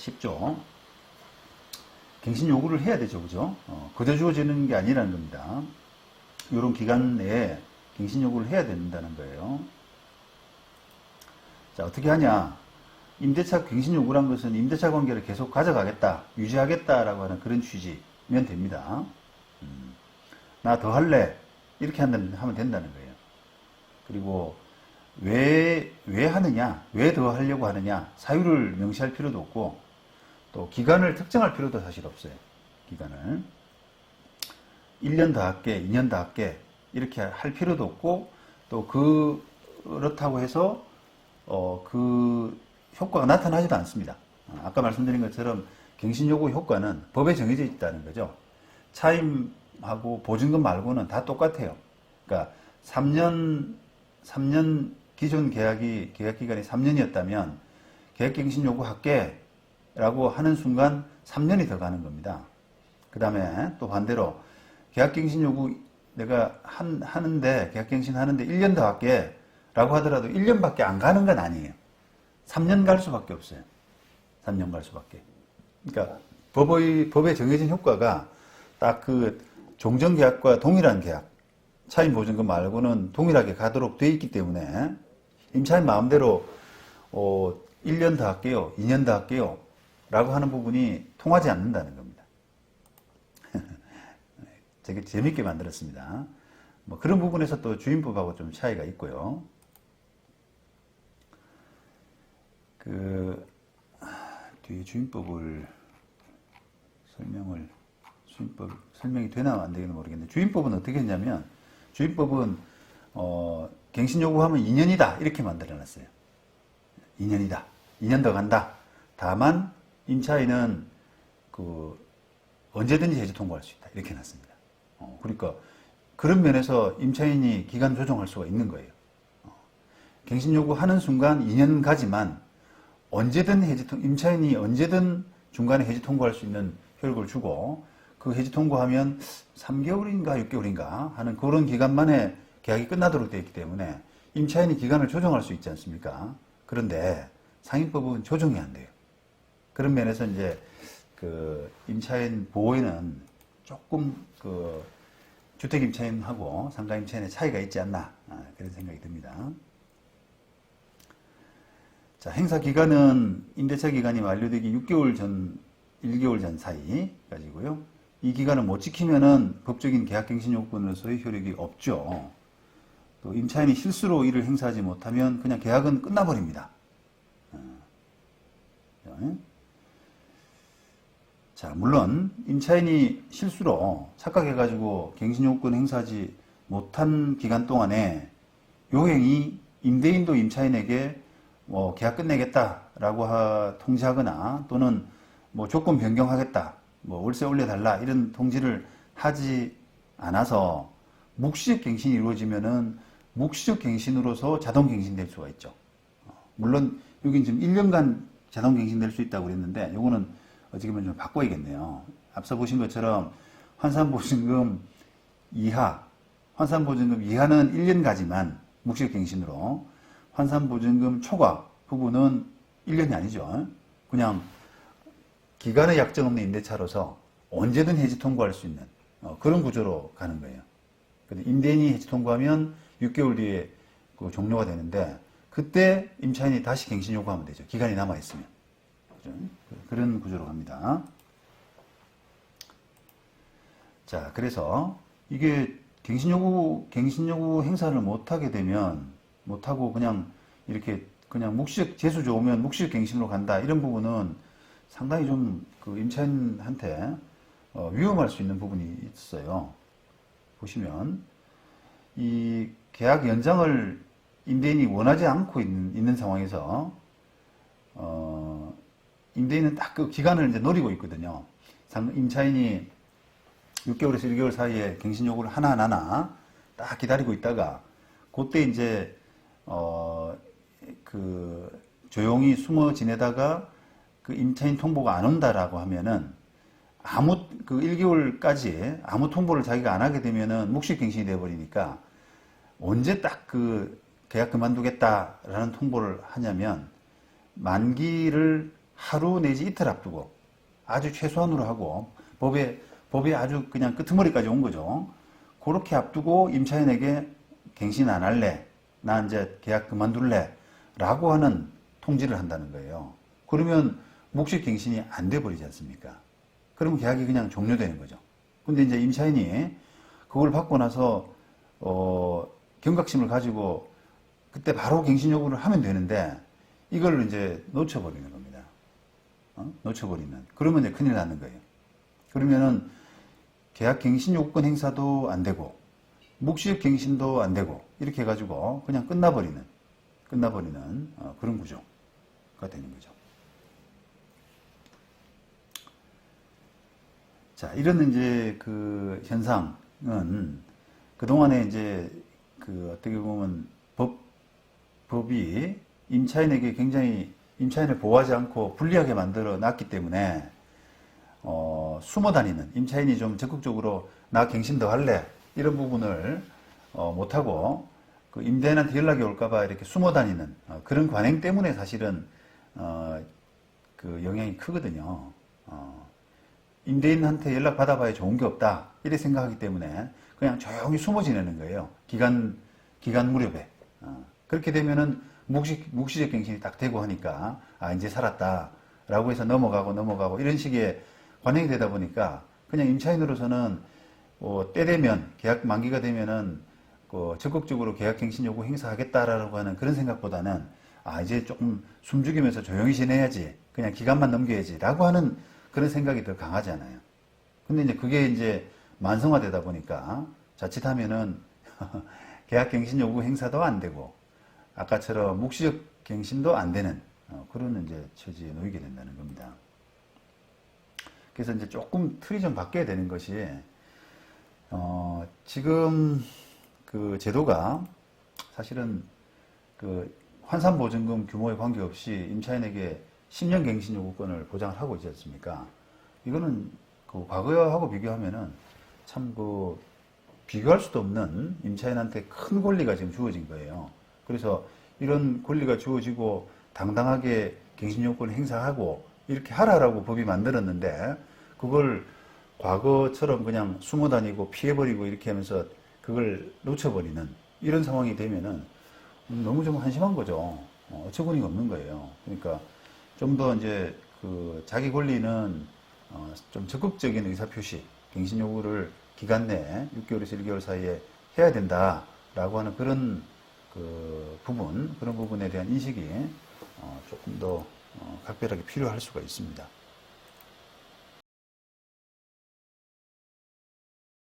쉽죠. 갱신 요구를 해야 되죠, 그죠? 어, 그저 주어지는 게 아니라는 겁니다. 이런 기간 내에 갱신 요구를 해야 된다는 거예요. 자, 어떻게 하냐? 임대차 갱신 요구란 것은 임대차 관계를 계속 가져가겠다, 유지하겠다라고 하는 그런 취지면 됩니다. 음, 나더 할래. 이렇게 한다면, 하면 된다는 거예요. 그리고 왜, 왜 하느냐, 왜 더 하려고 하느냐, 사유를 명시할 필요도 없고, 또 기간을 특정할 필요도 사실 없어요. 기간을. 1년 더 할게, 2년 더 할게, 이렇게 할 필요도 없고, 또 그, 그렇다고 해서, 어, 그 효과가 나타나지도 않습니다. 어, 아까 말씀드린 것처럼 갱신요구 효과는 법에 정해져 있다는 거죠. 차임하고 보증금 말고는 다 똑같아요. 그러니까 3년, 3년 기존 계약이, 계약 기간이 3년이었다면 계약갱신 요구 할게 라고 하는 순간 3년이 더 가는 겁니다. 그 다음에 또 반대로 계약갱신 요구 내가 한, 하는데, 계약갱신 하는데 1년 더 할게 라고 하더라도 1년밖에 안 가는 건 아니에요. 3년 갈 수밖에 없어요. 3년 갈 수밖에. 그러니까 법의, 법에 정해진 효과가 딱 그 종전계약과 동일한 계약, 차임 보증금 말고는 동일하게 가도록 돼 있기 때문에 임차인 마음대로 어, 1년 더 할게요, 2년 더 할게요 라고 하는 부분이 통하지 않는다는 겁니다. 되게 재밌게 만들었습니다. 뭐 그런 부분에서 또 주임법하고 좀 차이가 있고요. 그 뒤에 주임법을 설명을 주임법 설명이 되나 안 되나 모르겠는데 주임법은 어떻게 했냐면 주임법은 어, 갱신 요구하면 2년이다 이렇게 만들어놨어요. 2년이다. 2년 더 간다. 다만 임차인은 그 언제든지 해지 통보할 수 있다 이렇게 놨습니다. 어, 그러니까 그런 면에서 임차인이 기간 조정할 수가 있는 거예요. 어, 갱신 요구하는 순간 2년 가지만 언제든 해지 통 임차인이 언제든 중간에 해지 통보할 수 있는 효력을 주고 그 해지 통보하면 3개월인가 6개월인가 하는 그런 기간 만에 계약이 끝나도록 되어 있기 때문에 임차인이 기간을 조정할 수 있지 않습니까? 그런데 상임법은 조정이 안 돼요. 그런 면에서 이제 그 임차인 보호에는 조금 그 주택 임차인하고 상가 임차인의 차이가 있지 않나 아, 그런 생각이 듭니다. 자, 행사 기간은 임대차 기간이 만료되기 6개월 전, 1개월 전 사이까지고요. 이 기간을 못 지키면은 법적인 계약갱신 요건으로서의 효력이 없죠. 또 임차인이 실수로 이를 행사하지 못하면 그냥 계약은 끝나버립니다. 어. 자, 물론 임차인이 실수로 착각해가지고 갱신요건 행사하지 못한 기간 동안에 요행이 임대인도 임차인에게 뭐 계약 끝내겠다라고 하, 통지하거나 또는 뭐 조건 변경하겠다, 뭐 월세 올려달라 이런 통지를 하지 않아서 묵시적 갱신이 이루어지면은 묵시적 갱신으로서 자동 갱신될 수가 있죠. 어, 물론 여기 지금 1년간 자동 갱신될 수 있다고 그랬는데 요거는 어떻게 보면 좀 바꿔야겠네요. 앞서 보신 것처럼 환산보증금 이하, 환산보증금 이하는 1년 가지만 묵시적 갱신으로 환산보증금 초과 부분은 1년이 아니죠. 그냥 기간의 약정 없는 임대차로서 언제든 해지 통보할 수 있는 어, 그런 구조로 가는 거예요. 임대인이 해지 통보하면 6개월 뒤에 그 종료가 되는데 그때 임차인이 다시 갱신 요구하면 되죠. 기간이 남아 있으면. 그죠? 그런 구조로 갑니다. 자, 그래서 이게 갱신 요구 갱신 요구 행사를 못 하게 되면 못 하고 그냥 이렇게 그냥 묵시적 재수 좋으면 묵시적 갱신으로 간다 이런 부분은 상당히 좀 그 임차인한테 어, 위험할 수 있는 부분이 있어요. 보시면 이 계약 연장을 임대인이 원하지 않고 있는, 있는 상황에서 어, 임대인은 딱 그 기간을 이제 노리고 있거든요. 임차인이 6개월에서 1개월 사이에 갱신 요구를 하나하나 딱 기다리고 있다가 그때 이제 어, 그 조용히 숨어 지내다가 그 임차인 통보가 안 온다라고 하면은 아무 그 1개월까지 아무 통보를 자기가 안 하게 되면은 묵시갱신이 돼 버리니까 언제 딱 그 계약 그만두겠다라는 통보를 하냐면 만기를 하루 내지 이틀 앞두고 아주 최소한으로 하고 법에 법에 아주 그냥 끄트머리까지 온 거죠. 그렇게 앞두고 임차인에게 갱신 안 할래, 나 이제 계약 그만둘래, 라고 하는 통지를 한다는 거예요. 그러면 묵식 갱신이 안 돼 버리지 않습니까? 그러면 계약이 그냥 종료되는 거죠. 근데 이제 임차인이 그걸 받고 나서 어, 경각심을 가지고 그때 바로 갱신 요구를 하면 되는데 이걸 이제 놓쳐버리는 겁니다. 어? 놓쳐버리면 그러면 이제 큰일 나는 거예요. 그러면은 계약 갱신 요건 행사도 안 되고 묵시적 갱신도 안 되고 이렇게 해가지고 그냥 끝나버리는 끝나버리는 어, 그런 구조가 되는 거죠. 자, 이런 이제 그 현상은 그 동안에 이제 그 어떻게 보면 법, 법이 임차인에게 굉장히 임차인을 보호하지 않고 불리하게 만들어 놨기 때문에 어, 숨어 다니는 임차인이 좀 적극적으로 나 갱신 더 할래 이런 부분을 어, 못하고 그 임대인한테 연락이 올까봐 이렇게 숨어 다니는 어, 그런 관행 때문에 사실은 어, 그 영향이 크거든요. 어, 임대인한테 연락 받아봐야 좋은 게 없다 이렇게 생각하기 때문에 그냥 조용히 숨어 지내는 거예요. 기간 기간 무렵에 어, 그렇게 되면은 묵시 묵시적 갱신이 딱 되고 하니까 아 이제 살았다라고 해서 넘어가고 넘어가고 이런 식의 관행이 되다 보니까 그냥 임차인으로서는 어, 때 되면 계약 만기가 되면은 그 적극적으로 계약 갱신 요구 행사하겠다라고 하는 그런 생각보다는 아 이제 조금 숨죽이면서 조용히 지내야지 그냥 기간만 넘겨야지라고 하는 그런 생각이 더 강하잖아요. 근데 이제 그게 이제 만성화되다 보니까 자칫하면은 계약 갱신 요구 행사도 안 되고 아까처럼 묵시적 갱신도 안 되는 어, 그런 이제 처지에 놓이게 된다는 겁니다. 그래서 이제 조금 틀이 좀 바뀌어야 되는 것이 어, 지금 그 제도가 사실은 그 환산보증금 규모에 관계없이 임차인에게 10년 갱신 요구권을 보장을 하고 있지 않습니까? 이거는 그 과거하고 비교하면은 참 그 비교할 수도 없는 임차인한테 큰 권리가 지금 주어진 거예요. 그래서 이런 권리가 주어지고 당당하게 갱신 요건을 행사하고 이렇게 하라라고 법이 만들었는데 그걸 과거처럼 그냥 숨어 다니고 피해버리고 이렇게 하면서 그걸 놓쳐버리는 이런 상황이 되면은 너무 좀 한심한 거죠. 어, 어처구니가 없는 거예요. 그러니까 좀 더 이제 그 자기 권리는 어, 좀 적극적인 의사표시, 갱신 요구를 기간 내에 6개월에서 1개월 사이에 해야 된다라고 하는 그런 그 부분, 그런 부분에 대한 인식이 어, 조금 더 어, 각별하게 필요할 수가 있습니다.